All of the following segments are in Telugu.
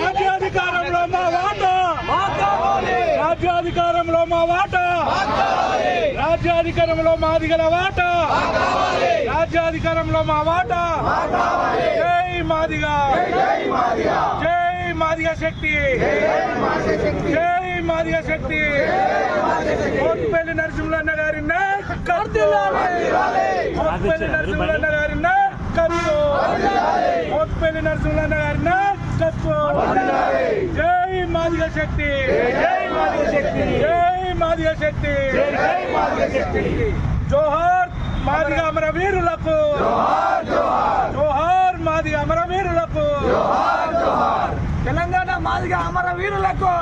రాజ్యాధికారంలో మా వాట రాజ్యాధికారంలో మా వాట రాజ్యాధికారంలో మాది గల వాటా రాజ్యాధికారంలో మా వాట జై మాదిగా జై మాదిగా శక్తి. జై మాదిగా శక్తి. మోత్పల్లి నరసింహన్న గారి నాయకత్వం. నరసింహన్న గారి కప్పు మోత్పల్లి నరసింహన్న గారి కప్పు జై మాదిగా శక్తి. జై మాదిగా శక్తి. జై మాదిగా శక్తి జై మాదిగా శక్తి జోహార్ మాదిగ అమరవీరులకు. జోహార్ మాదిగ అమరవీరులకు. జోహార్ మాదిగా అమర వీరులకు.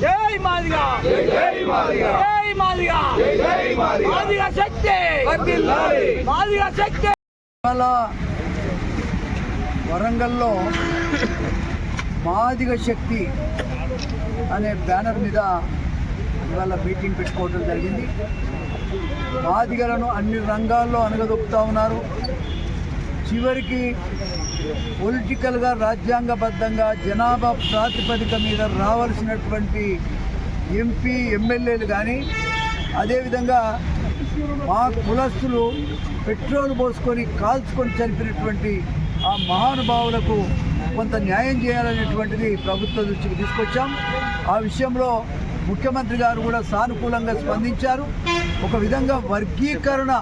జై మాదిగా. జై మాదిగా. జై మాదిగా జై మాదిగా మాదిగా శక్తి. మాదిగా శక్తి వరంగల్లో మాదిగ శక్తి అనే బ్యానర్ మీద ఇవాళ మీటింగ్ పెట్టుకోవడం జరిగింది. మాదిగలను అన్ని రంగాల్లో అనగదొక్కుతా ఉన్నారు. చివరికి పొలిటికల్గా రాజ్యాంగబద్ధంగా జనాభా ప్రాతిపదిక మీద రావాల్సినటువంటి ఎంపీ ఎమ్మెల్యేలు కానీ అదేవిధంగా మా కులస్తులు పెట్రోల్ పోసుకొని కాల్చుకొని చనిపోయినటువంటి ఆ మహానుభావులకు కొంత న్యాయం చేయాలనేటువంటిది ప్రభుత్వ దృష్టికి తీసుకొచ్చాం. ఆ విషయంలో ముఖ్యమంత్రి గారు కూడా సానుకూలంగా స్పందించారు. ఒక విధంగా వర్గీకరణ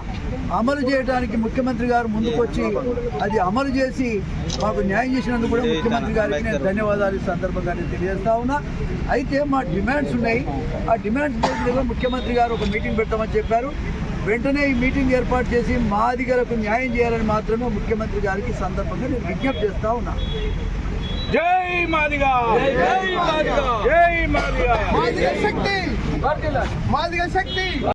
అమలు చేయడానికి ముఖ్యమంత్రి గారు ముందుకొచ్చి అది అమలు చేసి మాకు న్యాయం చేసినందుకు కూడా ముఖ్యమంత్రి గారికి నేను ధన్యవాదాలు ఈ సందర్భంగా నేను తెలియజేస్తా ఉన్నా. అయితే మా డిమాండ్స్ ఉన్నాయి. ఆ డిమాండ్స్ మీద ముఖ్యమంత్రి గారు ఒక మీటింగ్ పెట్టమని చెప్పారు. వెంటనే ఈ మీటింగ్ ఏర్పాటు చేసి మాదిగలకు న్యాయం చేయాలని మాత్రమే ముఖ్యమంత్రి గారికి ఈ సందర్భంగా నేను విజ్ఞప్తి చేస్తా ఉన్నా. జై మాదిగా జై మాదిగా జై మాదిగా మాదిగా శక్తి! మాదిగా శక్తి!